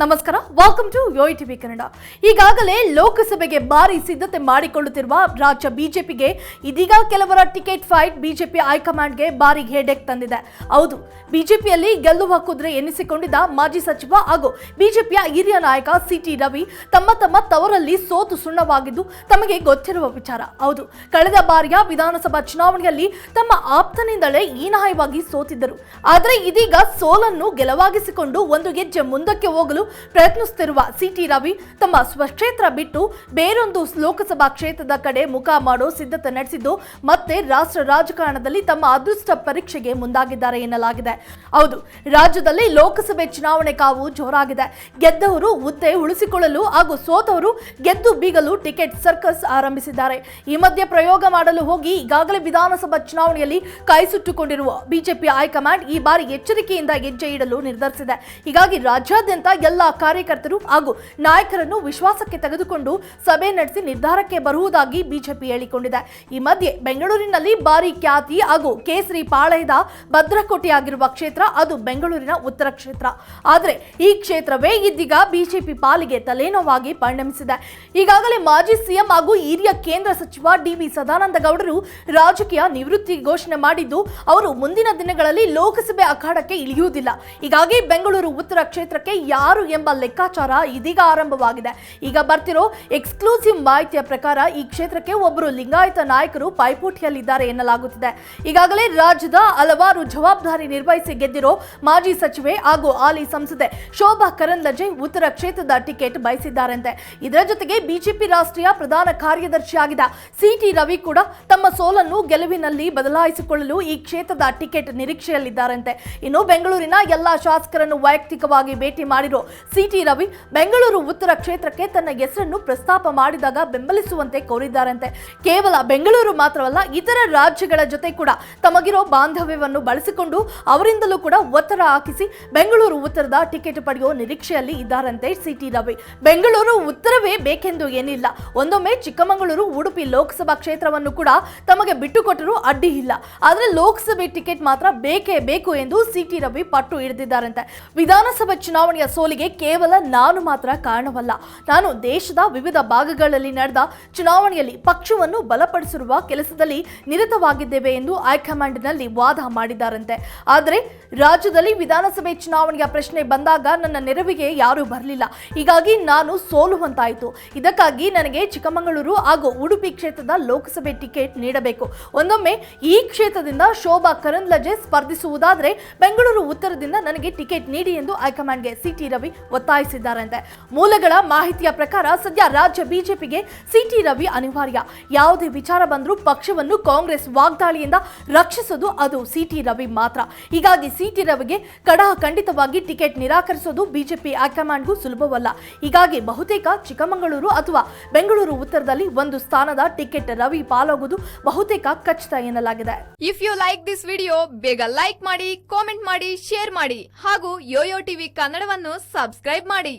ನಮಸ್ಕಾರ welcome to Yoyo TV Kannada ಈಗಾಗಲೇ ಲೋಕಸಭೆಗೆ ಭಾರಿ ಸಿದ್ಧತೆ ಮಾಡಿಕೊಳ್ಳುತ್ತಿರುವ ರಾಜ್ಯ ಬಿಜೆಪಿಗೆ ಇದೀಗ ಕೆಲವರ ಟಿಕೆಟ್ ಫೈಟ್ ಬಿಜೆಪಿ ಹೈಕಮಾಂಡ್ಗೆ ಭಾರಿ ಹೆಡೆಕ್ ತಂದಿದೆ. ಹೌದು, ಬಿಜೆಪಿಯಲ್ಲಿ ಗೆಲ್ಲುವ ಕುದುರೆ ಎನಿಸಿಕೊಂಡಿದ್ದ ಮಾಜಿ ಸಚಿವ ಹಾಗೂ ಬಿಜೆಪಿಯ ಹಿರಿಯ ನಾಯಕ ಸಿಟಿ ರವಿ ತಮ್ಮ ತಮ್ಮ ತವರಲ್ಲಿ ಸೋತು ಸುಣ್ಣವಾಗಿದ್ದು ತಮಗೆ ಗೊತ್ತಿರುವ ವಿಚಾರ. ಹೌದು, ಕಳೆದ ಬಾರಿಯ ವಿಧಾನಸಭಾ ಚುನಾವಣೆಯಲ್ಲಿ ತಮ್ಮ ಆಪ್ತನಿಂದಲೇ ಹೀನಾಯವಾಗಿ ಸೋತಿದ್ದರು. ಆದರೆ ಇದೀಗ ಸೋಲನ್ನು ಗೆಲುವಾಗಿಸಿಕೊಂಡು ಒಂದು ಹೆಜ್ಜೆ ಮುಂದಕ್ಕೆ ಹೋಗಲು ಪ್ರಯತ್ನಿಸುತ್ತಿರುವ ಸಿಟಿ ರವಿ ತಮ್ಮ ಸ್ವಕ್ಷೇತ್ರ ಬಿಟ್ಟು ಬೇರೊಂದು ಲೋಕಸಭಾ ಕ್ಷೇತ್ರದ ಕಡೆ ಮುಖ ಮಾಡೋ ಸಿದ್ಧತೆ ನಡೆಸಿದ್ದು ಮತ್ತೆ ರಾಷ್ಟ್ರ ರಾಜಕಾರಣದಲ್ಲಿ ತಮ್ಮ ಅದೃಷ್ಟ ಪರೀಕ್ಷೆಗೆ ಮುಂದಾಗಿದ್ದಾರೆ ಎನ್ನಲಾಗಿದೆ. ಹೌದು, ರಾಜ್ಯದಲ್ಲಿ ಲೋಕಸಭೆ ಚುನಾವಣೆ ಕಾವು ಜೋರಾಗಿದೆ. ಗೆದ್ದವರು ಹುದ್ದೆ ಉಳಿಸಿಕೊಳ್ಳಲು ಹಾಗೂ ಸೋತವರು ಗೆದ್ದು ಬೀಗಲು ಟಿಕೆಟ್ ಸರ್ಕಸ್ ಆರಂಭಿಸಿದ್ದಾರೆ. ಈ ಮಧ್ಯೆ ಪ್ರಯೋಗ ಮಾಡಲು ಹೋಗಿ ಈಗಾಗಲೇ ವಿಧಾನಸಭಾ ಚುನಾವಣೆಯಲ್ಲಿ ಕೈ ಸುಟ್ಟುಕೊಂಡಿರುವ ಬಿಜೆಪಿ ಹೈಕಮಾಂಡ್ ಈ ಬಾರಿ ಎಚ್ಚರಿಕೆಯಿಂದ ಹೆಜ್ಜೆ ಇಡಲು ನಿರ್ಧರಿಸಿದೆ. ಹೀಗಾಗಿ ರಾಜ್ಯಾದ್ಯಂತ ಎಲ್ಲ ಕಾರ್ಯಕರ್ತರು ಹಾಗೂ ನಾಯಕರನ್ನು ವಿಶ್ವಾಸಕ್ಕೆ ತೆಗೆದುಕೊಂಡು ಸಭೆ ನಡೆಸಿ ನಿರ್ಧಾರಕ್ಕೆ ಬರುವುದಾಗಿ ಬಿಜೆಪಿ ಹೇಳಿಕೊಂಡಿದೆ. ಈ ಮಧ್ಯೆ ಬೆಂಗಳೂರಿನಲ್ಲಿ ಭಾರಿ ಖ್ಯಾತಿ ಹಾಗೂ ಕೇಸರಿ ಪಾಳಯದ ಭದ್ರಕೋಟೆಯಾಗಿರುವ ಕ್ಷೇತ್ರ, ಅದು ಬೆಂಗಳೂರಿನ ಉತ್ತರ ಕ್ಷೇತ್ರ. ಆದರೆ ಈ ಕ್ಷೇತ್ರವೇ ಇದೀಗ ಬಿಜೆಪಿ ಪಾಲಿಗೆ ತಲೆನೋವಾಗಿ ಪರಿಣಮಿಸಿದೆ. ಈಗಾಗಲೇ ಮಾಜಿ ಸಿಎಂ ಹಾಗೂ ಹಿರಿಯ ಕೇಂದ್ರ ಸಚಿವ ಡಿವಿ ಸದಾನಂದ ಗೌಡರು ರಾಜಕೀಯ ನಿವೃತ್ತಿ ಘೋಷಣೆ ಮಾಡಿದ್ದು, ಅವರು ಮುಂದಿನ ದಿನಗಳಲ್ಲಿ ಲೋಕಸಭೆ ಅಖಾಡಕ್ಕೆ ಇಳಿಯುವುದಿಲ್ಲ. ಹೀಗಾಗಿ ಬೆಂಗಳೂರು ಉತ್ತರ ಕ್ಷೇತ್ರಕ್ಕೆ ಯಾರು ಎಂಬ ಲೆಕ್ಕಾಚಾರ ಇದೀಗ ಆರಂಭವಾಗಿದೆ. ಈಗ ಬರ್ತಿರೋ ಎಕ್ಸ್ಕ್ಲೂಸಿವ್ ಮಾಹಿತಿಯ ಪ್ರಕಾರ ಈ ಕ್ಷೇತ್ರಕ್ಕೆ ಒಬ್ಬರು ಲಿಂಗಾಯತ ನಾಯಕರು ಪೈಪೋಟಿಯಲ್ಲಿದ್ದಾರೆ ಎನ್ನಲಾಗುತ್ತಿದೆ. ಈಗಾಗಲೇ ರಾಜ್ಯದ ಹಲವಾರು ಜವಾಬ್ದಾರಿ ನಿರ್ವಹಿಸಿ ಗೆದ್ದಿರೋ ಮಾಜಿ ಸಚಿವೆ ಹಾಗೂ ಹಾಲಿ ಸಂಸದೆ ಶೋಭಾ ಕರಂದ್ಲಾಜೆ ಉತ್ತರ ಕ್ಷೇತ್ರದ ಟಿಕೆಟ್ ಬಯಸಿದ್ದಾರಂತೆ. ಇದರ ಜೊತೆಗೆ ಬಿಜೆಪಿ ರಾಷ್ಟ್ರೀಯ ಪ್ರಧಾನ ಕಾರ್ಯದರ್ಶಿಯಾಗಿದ್ದ ಸಿಟಿ ರವಿ ಕೂಡ ತಮ್ಮ ಸೋಲನ್ನು ಗೆಲುವಿನಲ್ಲಿ ಬದಲಾಯಿಸಿಕೊಳ್ಳಲು ಈ ಕ್ಷೇತ್ರದ ಟಿಕೆಟ್ ನಿರೀಕ್ಷೆಯಲ್ಲಿದ್ದಾರಂತೆ. ಇನ್ನು ಬೆಂಗಳೂರಿನ ಎಲ್ಲಾ ಶಾಸಕರನ್ನು ವೈಯಕ್ತಿಕವಾಗಿ ಭೇಟಿ ಮಾಡಿರೋ ಸಿಟಿ ರವಿ ಬೆಂಗಳೂರು ಉತ್ತರ ಕ್ಷೇತ್ರಕ್ಕೆ ತನ್ನ ಹೆಸರನ್ನು ಪ್ರಸ್ತಾಪ ಮಾಡಿದಾಗ ಬೆಂಬಲಿಸುವಂತೆ ಕೋರಿದ್ದಾರಂತೆ. ಕೇವಲ ಬೆಂಗಳೂರು ಮಾತ್ರವಲ್ಲ, ಇತರ ರಾಜ್ಯಗಳ ಜೊತೆ ಕೂಡ ತಮಗಿರೋ ಬಾಂಧವ್ಯವನ್ನು ಬಳಸಿಕೊಂಡು ಅವರಿಂದಲೂ ಕೂಡ ಒತ್ತಡ ಹಾಕಿಸಿ ಬೆಂಗಳೂರು ಉತ್ತರದ ಟಿಕೆಟ್ ಪಡೆಯುವ ನಿರೀಕ್ಷೆಯಲ್ಲಿ ಇದ್ದಾರಂತೆ ಸಿಟಿ ರವಿ. ಬೆಂಗಳೂರು ಉತ್ತರವೇ ಬೇಕೆಂದು ಏನಿಲ್ಲ. ಒಂದೊಮ್ಮೆ ಚಿಕ್ಕಮಗಳೂರು, ಉಡುಪಿ ಲೋಕಸಭಾ ಕ್ಷೇತ್ರವನ್ನು ಕೂಡ ತಮಗೆ ಬಿಟ್ಟುಕೊಟ್ಟರೂ ಅಡ್ಡಿ ಇಲ್ಲ. ಆದರೆ ಲೋಕಸಭೆ ಟಿಕೆಟ್ ಮಾತ್ರ ಬೇಕೇ ಬೇಕು ಎಂದು ಸಿಟಿ ರವಿ ಪಟ್ಟು ಹಿಡಿದಿದ್ದಾರಂತೆ. ವಿಧಾನಸಭೆ ಚುನಾವಣೆಯ ಸೋಲಿಗೆ ಕೇವಲ ನಾನು ಮಾತ್ರ ಕಾರಣವಲ್ಲ. ನಾನು ದೇಶದ ವಿವಿಧ ಭಾಗಗಳಲ್ಲಿ ನಡೆದ ಚುನಾವಣೆಯಲ್ಲಿ ಪಕ್ಷವನ್ನು ಬಲಪಡಿಸಿರುವ ಕೆಲಸದಲ್ಲಿ ನಿರತವಾಗಿದ್ದೇವೆ ಎಂದು ಹೈಕಮಾಂಡ್ನಲ್ಲಿ ವಾದ ಮಾಡಿದ್ದಾರಂತೆ. ಆದರೆ ರಾಜ್ಯದಲ್ಲಿ ವಿಧಾನಸಭೆ ಚುನಾವಣೆಯ ಪ್ರಶ್ನೆ ಬಂದಾಗ ನನ್ನ ನೆರವಿಗೆ ಯಾರೂ ಬರಲಿಲ್ಲ. ಹೀಗಾಗಿ ನಾನು ಸೋಲುವಂತಾಯಿತು ಇದಕ್ಕಾಗಿ ನನಗೆ ಚಿಕ್ಕಮಗಳೂರು ಹಾಗೂ ಉಡುಪಿ ಕ್ಷೇತ್ರದ ಲೋಕಸಭೆ ಟಿಕೆಟ್ ನೀಡಬೇಕು. ಒಂದೊಮ್ಮೆ ಈ ಕ್ಷೇತ್ರದಿಂದ ಶೋಭಾ ಕರಂದ್ಲಜೆ ಸ್ಪರ್ಧಿಸುವುದಾದರೆ ಬೆಂಗಳೂರು ಉತ್ತರದಿಂದ ನನಗೆ ಟಿಕೆಟ್ ನೀಡಿ ಎಂದು ಹೈಕಮಾಂಡ್ಗೆ ಸಿಟಿ ರವಿ ಒತ್ತಾಯಿಸಿದ್ದಾರಂತೆ. ಮೂಲಗಳ ಮಾಹಿತಿಯ ಪ್ರಕಾರ ಸದ್ಯ ರಾಜ್ಯ ಬಿಜೆಪಿಗೆ ಸಿಟಿ ರವಿ ಅನಿವಾರ್ಯ. ಯಾವುದೇ ವಿಚಾರ ಬಂದರೂ ಪಕ್ಷವನ್ನು ಕಾಂಗ್ರೆಸ್ ವಾಗ್ದಾಳಿಯಿಂದ ರಕ್ಷಿಸೋದು ಅದು ಸಿಟಿ ರವಿ ಮಾತ್ರ. ಹೀಗಾಗಿ ಸಿಟಿ ರವಿಗೆ ಕಡಹ ಖಂಡಿತವಾಗಿ ಟಿಕೆಟ್ ನಿರಾಕರಿಸೋದು ಬಿಜೆಪಿ ಹೈಕಮಾಂಡ್ಗೂ ಸುಲಭವಲ್ಲ. ಹೀಗಾಗಿ ಬಹುತೇಕ ಚಿಕ್ಕಮಗಳೂರು ಅಥವಾ ಬೆಂಗಳೂರು ಉತ್ತರದಲ್ಲಿ ಒಂದು ಸ್ಥಾನದ ಟಿಕೆಟ್ ರವಿ ಪಾಲಾಗುವುದು ಬಹುತೇಕ ಖಚಿತ ಎನ್ನಲಾಗಿದೆ. If you like this video ಬೇಗ ಲೈಕ್ ಮಾಡಿ ಕಾಮೆಂಟ್ ಮಾಡಿ ಶೇರ್ ಮಾಡಿ ಹಾಗೂ ಯೋಯೋ ಟಿವಿ ಕನ್ನಡವನ್ನು ಸಬ್ಸ್ಕ್ರೈಬ್ ಮಾಡಿ.